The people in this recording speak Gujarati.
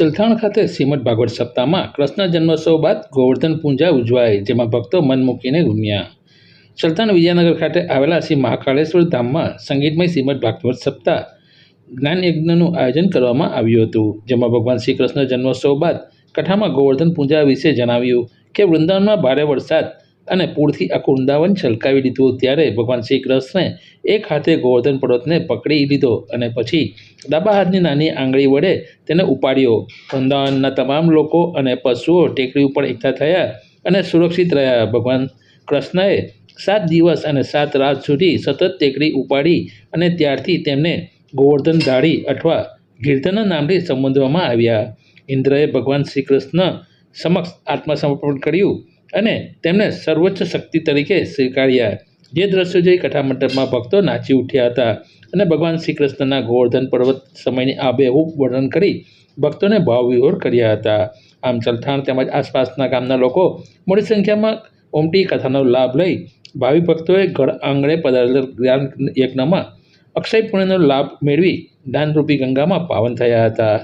ચલથાણ ખાતે શ્રીમદ ભાગવત સપ્તાહમાં કૃષ્ણ જન્મોત્સવ બાદ ગોવર્ધન પૂજા ઉજવાઈ જેમાં ભક્તો મન મૂકીને ઘૂમ્યા ચલથાણ વિજયનગર ખાતે આવેલા શ્રી મહાકાળેશ્વર ધામમાં સંગીતમય શ્રીમદ ભાગવત સપ્તાહ જ્ઞાન યજ્ઞનું આયોજન કરવામાં આવ્યું હતું, જેમાં ભગવાન શ્રી કૃષ્ણ જન્મોત્સવ બાદ કથામાં ગોવર્ધન પૂજા વિશે જણાવ્યું કે વૃંદાવનમાં ભારે વરસાદ અને પૂરથી આખું વૃંદાવન છલકાવી દીધું. ત્યારે ભગવાન શ્રી કૃષ્ણે એક હાથે ગોવર્ધન પર્વતને પકડી લીધો અને પછી ડાબા હાથની નાની આંગળી વડે તેને ઉપાડ્યો. વૃંદાવનના તમામ લોકો અને પશુઓ ટેકરી ઉપર એકઠા થયા અને સુરક્ષિત રહ્યા. ભગવાન કૃષ્ણએ સાત દિવસ અને સાત રાત સુધી સતત ટેકરી ઉપાડી અને ત્યારથી તેમને ગોવર્ધન ધારી અથવા ગિરધરના નામથી સંબોધવામાં આવ્યા. ઇન્દ્રએ ભગવાન શ્રી કૃષ્ણ સમક્ષ આત્મસમર્પણ કર્યું અને તેમને સર્વોચ્ચ શક્તિ તરીકે સ્વીકાર્યા. જે દ્રશ્યો જોઈ કથા મંડપમાં ભક્તો નાચી ઉઠ્યા હતા અને ભગવાન શ્રી કૃષ્ણના ગોવર્ધન પર્વત સમયની આબેહૂબ વર્ણન કરી ભક્તોને ભાવવિહોર કર્યા હતા. આમ ચલથાણ તેમજ આસપાસના ગામના લોકો મોટી સંખ્યામાં ઓમટી કથાનો લાભ લઈ ભાવિ ભક્તોએ ઘર આંગણે પધારેલ જ્ઞાન યજ્ઞમાં અક્ષય પુણ્યનો લાભ મેળવી દાનરૂપી ગંગામાં પાવન થયા હતા.